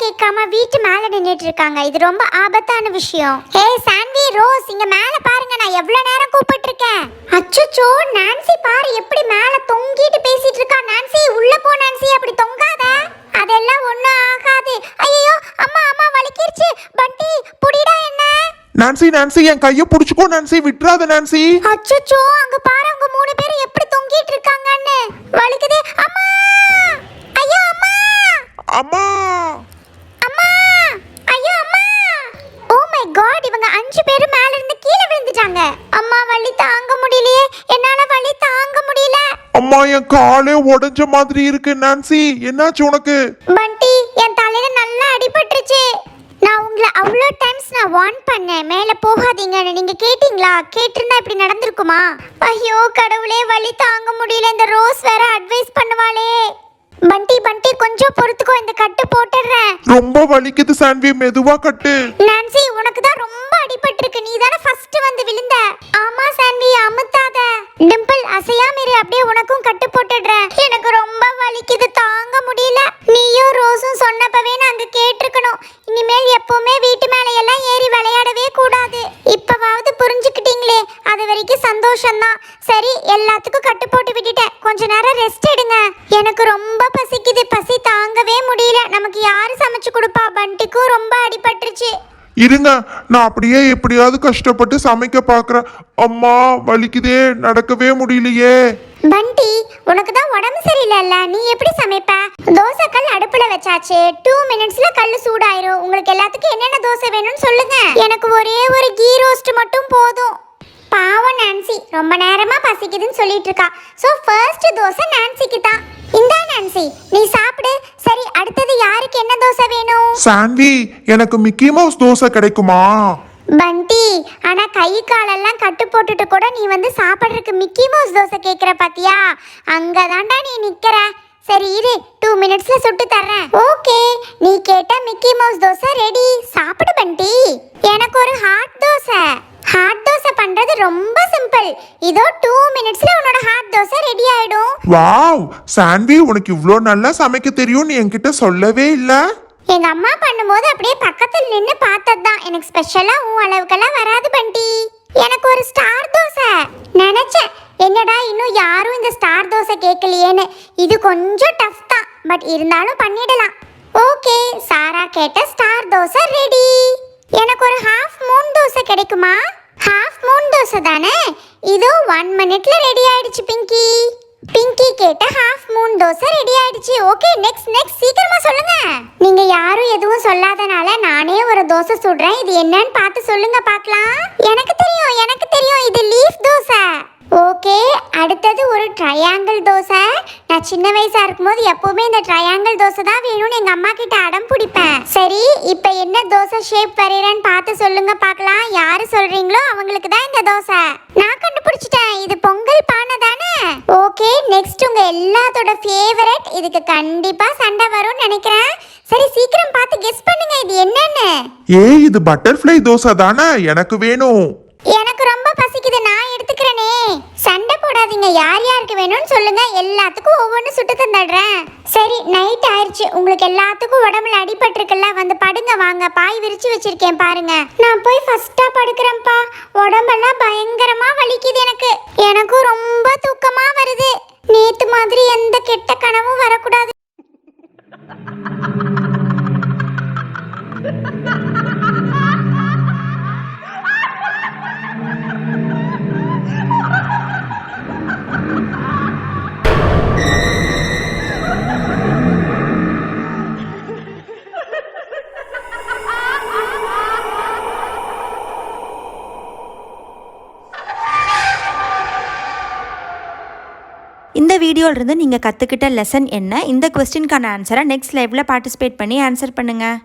கேட்காம வீட்டு மேல நின்னுட்டு இருக்காங்க. இது ரொம்ப ஆபத்தான விஷயம். ஏய் சாண்டி ரோஸ் இங்க மேல பாருங்க. நான் எவ்வளவு நேரம் கூப்பிட்டு இருக்கேன் அச்சச்சோ நான்சி பாரு எப்படி மேல தொங்கிட்டு பேசிட்டு இருக்கா. நான்சி உள்ள போ நான்சி அப்படி தொங்காத. அதெல்லாம் ஒண்ணும் ஆகாது. ஐயோ அம்மா அம்மா வலிக்கிருச்சு. பண்டி புடிடா என்ன? நான்சி நான்சி என் கையை பிடிச்சுக்கோ நான்சி. விட்டுறாத நான்சி. அச்சச்சோ அங்க பாரு அவங்க மூணு பேரும் எப்படி தொங்கிட்டு இருக்காங்கன்னு வலிக்குது அம்மா ஐயோ அம்மா அம்மா அம்மா ஐயோ அம்மா ஓ மை காட் இவங்க அஞ்சு பேரும் மேல இருந்து கீழே விழுந்துட்டாங்க அம்மா வலி தாங்க முடியலையே. என்னால வலி தாங்க முடியல. அம்மா என் காலே உடைஞ்ச மாதிரி இருக்கு நான்சி. என்னாச்சு உனக்கு? பண்டி என் தலையில நல்லா அடிபட்டுருச்சு. நான் உங்களை அவ்வளோ டைம்ஸ் நான் வார்ன் பண்ணேன். மேலே போகாதீங்கன்னு. நீங்கள் கேட்டிங்களா? கேட்டிருந்தா இப்படி நடந்திருக்குமா? ஐயோ கடவுளே வலி தாங்க முடியல. இந்த ரோஸ் வேற அட்வைஸ் பண்ணுவாளே. பண்டி பண்டி கொஞ்சம் பொறுத்துக்கோ இந்த கட்டு போட்டுடுறேன். ரொம்ப வலிக்குது சான்வி மெதுவா கட்டு. நான்சி உனக்கு தான் ரொம்ப அடிபட்டிருக்கு. நீ தானே ஃபர்ஸ்ட் வந்து விழுந்த. ஆமா சான்வி அமுத்தாத. டிம்பிள் அசையாம இரு அப்படியே உனக்கும் கட்டு போட்டுடுறேன். எனக்கு ரொம்ப வலிக்குது தாங்க முடியல. நீயும் ரோஸும் சொன்னப்பவே நாங்க கேட்டிருக்கணும். இனிமேல் எப்பவுமே வீட்டு மேல எல்லாம் ஏறி விளையாடவே கூடாது. இப்பவாவது புரிஞ்சுக்கிட்டீங்களே அது வரைக்கும் சந்தோஷம்தான். சரி எல்லாத்துக்கும் கட்டு போட்டு விட்டுட்டேன். கொஞ்ச நேரம் ரெஸ்ட் எடுங்க. எனக்கு ரொம்ப நமக்கு யாரு சமைச்சு கொடுப்பா? பண்டிக்கும் ரொம்ப அடிபட்டுருச்சு. இருங்க நான் அப்படியே எப்படியாவது கஷ்டப்பட்டு சமைக்க பாக்குறேன் அம்மா வலிக்குதே நடக்கவே முடியலையே. பண்டி உனக்கு தான் உடம்பு சரியில்லைல்ல? நீ எப்படி சமைப்ப? தோசை கல் அடுப்புல வச்சாச்சு. டூ மினிட்ஸ்ல கல் சூடாயிரும். உங்களுக்கு எல்லாத்துக்கும் என்னென்ன தோசை வேணும்னு சொல்லுங்க. எனக்கு ஒரே ஒரு கீ ரோஸ்ட் மட்டும் போதும். பாவம் நான்சி. ரொம்ப நேரமா பசிக்குதுன்னு சொல்லிட்டு இருக்கா. சோ ஃபர்ஸ்ட் தோசை நான்சிக்கு தான். இந்தா நான்சி நீ சாப்பிடு. யாருக்கு என்ன தோசை வேணும்? சான்வி எனக்கு மிக்கி மவுஸ் தோசை கிடைக்குமா? பண்டி ஆனா கை காலெல்லாம் கட்டு போட்டுட்டு கூட நீ வந்து சாப்பிட்றதுக்கு மிக்கி மவுஸ் தோசை கேக்குற பாத்தியா? அங்கதான்டா நீ நிக்கிற. சரி இரு டூ மினிட்ஸ்ல சுட்டு தர்றேன். ஓகே நீ கேட்ட மிக்கி மவுஸ் தோசை ரெடி சாப்பிடு பண்டி. எனக்கு ஒரு ஹாட் தோசை. ஹாட் தோசை பண்றது ரொம்ப சிம்பிள் இதோ டூ மினிட்ஸ்ல உன்னோட தோசை ரெடி ஆயிடும். வாவ் சான்வி உனக்கு இவ்ளோ நல்லா சமைக்க தெரியும்னு என்கிட்ட சொல்லவே இல்ல. எங்க அம்மா பண்ணும்போது அப்படியே பக்கத்துல நின்னு பார்த்தது தான் எனக்கு ஸ்பெஷலா உன் அளவுக்கெல்லாம் வராது பண்டி. எனக்கு ஒரு ஸ்டார் தோசை. நினைச்சேன் என்னடா இன்னும் யாரும் இந்த ஸ்டார் தோசை கேட்கலையேன்னு. இது கொஞ்சம் டஃப் தான் பட் இருந்தாலும் பண்ணிடலாம். ஓகே சாரா கேட்ட ஸ்டார் தோசை ரெடி எனக்கு ஒரு ஹாஃப் மூன் தோசை கிடைக்குமா? ஹாஃப் மூணு தோசை தானே? இதோ ஒன் மினிட்ல ரெடி ஆயிடுச்சு பிங்கி பிங்கி கேட்ட ஹாஃப் மூன் தோசை ரெடி ஆயிடுச்சு. ஓகே நெக்ஸ்ட் நெக்ஸ்ட் சீக்கிரமா சொல்லுங்க. நீங்க யாரும் எதுவும் சொல்லாதனால நானே ஒரு தோசை சுடுறேன். இது என்னன்னு பார்த்து சொல்லுங்க பார்க்கலாம். எனக்கு தெரியும் எனக்கு தெரியும். இது லீஃப் தோசை. ஓகே அடுத்தது ஒரு ட்ரையாங்கிள் தோசை. நான் சின்ன வயசா இருக்கும்போது எப்பவுமே இந்த ட்ரையாங்கிள் தோசை தான் வேணும்னு எங்க அம்மா கிட்ட அடம் பிடிப்பேன். சரி இப்போ என்ன தோசை ஷேப் வரையறேன்னு பார்த்து சொல்லுங்க பார்க்கலாம். யாரு சொல்றீங்களோ அவங்களுக்கு தான் இந்த தோசை. நான் கண்டுபிடிச்சிட்டேன் இது பொங்கல் பானை தானே? ஓகே நெக்ஸ்ட் உங்க எல்லாத்தோட ஃபேவரட் இதுக்கு கண்டிப்பா சண்டை வரும்னு நினைக்கிறேன். சரி சீக்கிரம் பார்த்து கெஸ் பண்ணுங்க இது என்னன்னு. ஏய் இது பட்டர்ஃப்ளை தோசை தானே? எனக்கு வேணும் எனக்கு ரொம்ப பசிக்குது நான் எடுத்துக்கிறேனே சண்டை யார் யாருக்கு வேணும்னு சொல்லுங்க. எல்லாத்துக்கும் ஒவ்வொன்று சுட்டு தந்துடுறேன். சரி நைட் ஆயிடுச்சு உங்களுக்கு எல்லாத்துக்கும் உடம்புல அடிபட்டிருக்குல்ல வந்து படுங்க வாங்க. பாய் விரிச்சு வச்சிருக்கேன் பாருங்க. நான் போய் ஃபர்ஸ்டா படுக்கிறேன்ப்பா. உடம்பெல்லாம் பயங்கரமா வலிக்குது எனக்கு. எனக்கும் ரொம்ப தூக்கமா வருது. நேத்து மாதிரி எந்த கெட்ட கனவும் வரக்கூடாது. இந்த வீடியோலேருந்து நீங்கள் கற்றுக்கிட்ட லெசன் என்ன? இந்த கொஸ்டினுக்கான ஆன்சரை நெக்ஸ்ட் லைவில் பார்ட்டிசிபேட் பண்ணி ஆன்சர் பண்ணுங்கள்